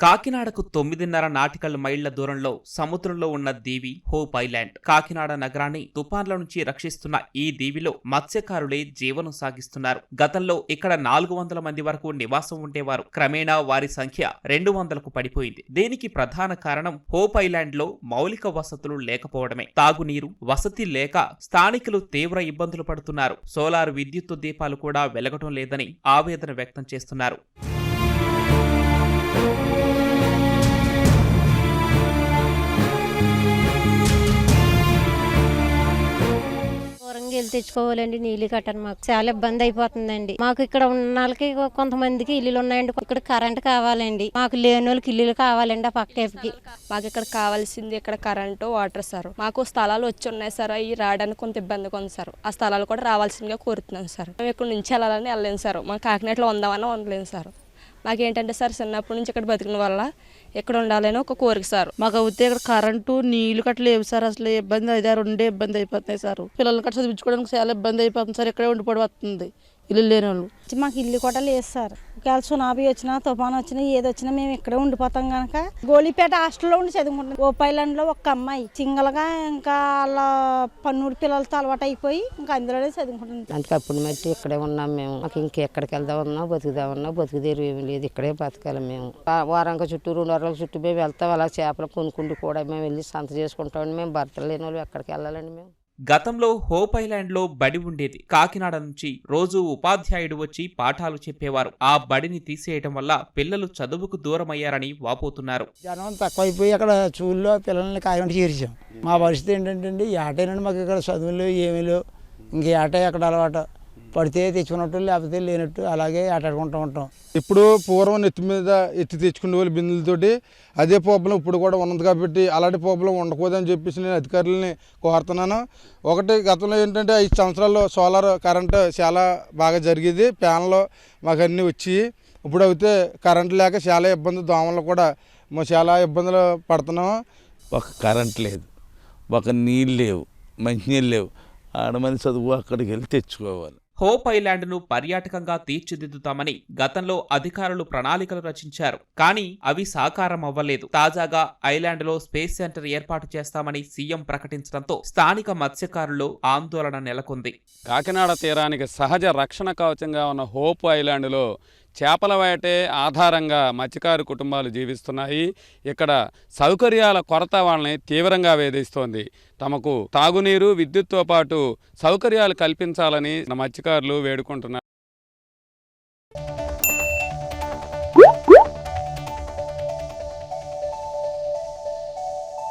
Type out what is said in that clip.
కాకినాడకు తొమ్మిదిన్నర నాటికల్ మైళ్ళ దూరంలో సముద్రంలో ఉన్న దీవి హోప్ ఐలాండ్. కాకినాడ నగరాన్ని తుపాన్ల నుంచి రక్షిస్తున్న ఈ దీవిలో మత్స్యకారులే జీవనం సాగిస్తున్నారు. గతంలో ఇక్కడ నాలుగు వందల మంది వరకు నివాసం ఉండేవారు. క్రమేణా వారి సంఖ్య రెండు వందలకు పడిపోయింది. దీనికి ప్రధాన కారణం హోప్ ఐలాండ్లో మౌలిక వసతులు లేకపోవడమే. తాగునీరు వసతి లేక స్థానికులు తీవ్ర ఇబ్బందులు పడుతున్నారు. సోలార్ విద్యుత్తు దీపాలు కూడా వెలగటం లేదని ఆవేదన వ్యక్తం చేస్తున్నారు. వెళ్ళి తెచ్చుకోవాలండి. నీళ్ళు కట్టను మాకు. చాలా ఇబ్బంది అయిపోతుందండి. మాకు ఇక్కడ ఉన్న వాళ్ళకి కొంతమందికి ఇల్లులు ఉన్నాయండి. ఇక్కడ కరెంట్ కావాలండి. మాకు లేని వాళ్ళకి ఇల్లులు కావాలండి ఆ పక్కకి మాకు ఇక్కడ కావాల్సింది ఇక్కడ కరెంటు వాటర్ సార్. మాకు స్థలాలు వచ్చి ఉన్నాయి సార్. అవి రావడానికి కొంత ఇబ్బందిగా ఉంది సార్. ఆ స్థలాలు కూడా రావాల్సిందిగా కోరుతున్నాం సార్. మేము ఇక్కడ నుంచి వెళ్ళాలని వెళ్ళలేము సార్. మా కాకినాడలో ఉందామని ఉండలేము సార్. మాకేంటంటే సార్ చిన్నప్పటి నుంచి ఇక్కడ బతికిన వల్ల ఇక్కడ ఉండాలని ఒక కోరిక సార్. మాకు అవుతే ఇక్కడ కరెంటు నీళ్ళు కట్ట లేవు సార్. అసలు ఇబ్బంది అయితే రెండే ఇబ్బంది అయిపోతున్నాయి సార్. పిల్లలు కట్ట చదివించుకోవడానికి చాలా ఇబ్బంది అయిపోతుంది సార్. ఇక్కడే ఉండిపోవడం వస్తుంది. ఇల్లు లేని వాళ్ళు. మాకు ఇల్లు కూడా లేదు సార్. ఒకవేళ సునామీ వచ్చినా తుఫాన్ వచ్చినా ఏది వచ్చినా మేము ఇక్కడే ఉండిపోతాం కనుక గోళీపేట హాస్టల్లో ఉండి చదువుకుంటాం ఓపైలాండ్లో ఒక అమ్మాయి సింగల్గా ఇంకా వాళ్ళ పన్నూరు పిల్లలతో అలవాటు అయిపోయి ఇంకా అందులోనే చదువుకుంటుంది. అందుకే అప్పుడు మట్టి ఇక్కడే ఉన్నాం మేము. మాకు ఇంకెక్కడికి వెళ్దామన్నా బతుకుదామన్నా బతుకుదేరు ఏమీ లేదు. ఇక్కడే బతకాలి మేము. వారానికి చుట్టూ రెండు వారాల చుట్టూ మేము వెళ్తాం. అలా చేపలు కొనుక్కుంటూ కూడా మేము వెళ్ళి సంత చేసుకుంటామండి. మేము భర్తలు లేని వాళ్ళు ఎక్కడికి వెళ్ళాలండి మేము. గతంలో హోప్ ఐలాండ్లో బడి ఉండేది. కాకినాడ నుంచి రోజు ఉపాధ్యాయుడు వచ్చి పాఠాలు చెప్పేవారు. ఆ బడిని తీసేయటం వల్ల పిల్లలు చదువుకు దూరమయ్యారని వాపోతున్నారు. జనం తక్కువైపోయి అక్కడ చూల్లో పిల్లల్ని కాయమంటే చేర్చాం. మా పరిస్థితి ఏంటంటే అండి ఈ మాకు ఇక్కడ చదువులు ఏమీ లేవు. ఇంక ఈ అక్కడ అలవాటు? పడితే తెచ్చుకున్నట్టు లేకపోతే లేనట్టు అలాగే ఆటాడుకుంటూ ఉంటాం. ఇప్పుడు పూర్వం నెత్తి మీద ఎత్తి తెచ్చుకునే వాళ్ళు బిందులతోటి అదే ప్రాబ్లం ఇప్పుడు కూడా ఉన్నది కాబట్టి అలాంటి ప్రాబ్లం ఉండకూడదని చెప్పేసి నేను అధికారులని కోరుతున్నాను. ఒకటి గతంలో ఏంటంటే ఐదు సంవత్సరాల్లో సోలార్ కరెంటు చాలా బాగా జరిగేది ప్యాన్లో మాకు అన్నీ వచ్చి ఇప్పుడు అయితే కరెంట్ లేక చాలా ఇబ్బంది దోమలు కూడా మేము చాలా ఇబ్బందులు పడుతున్నాము ఒక కరెంట్ లేదు ఒక నీళ్ళు లేవు మంచినీళ్ళు లేవు. ఆడమంది చదువు అక్కడికి వెళ్ళి తెచ్చుకోవాలి. హోప్ ఐలాండ్ను పర్యాటకంగా తీర్చిదిద్దుతామని గతంలో అధికారులు ప్రణాళికలు రచించారు. కానీ అవి సాకారం అవ్వలేదు. తాజాగా ఐలాండ్లో స్పేస్ సెంటర్ ఏర్పాటు చేస్తామని సీఎం ప్రకటించడంతో స్థానిక మత్స్యకారుల్లో ఆందోళన నెలకొంది. కాకినాడ తీరానికి సహజ రక్షణ కవచంగా ఉన్న హోప్ ఐలాండ్లో చేపల వేటే ఆధారంగా మత్స్యకారు కుటుంబాలు జీవిస్తున్నాయి. ఇక్కడ సౌకర్యాల కొరత వాళ్ళని తీవ్రంగా వేధిస్తోంది. తమకు తాగునీరు విద్యుత్తో పాటు సౌకర్యాలు కల్పించాలని మత్స్యకారులు వేడుకుంటున్నారు.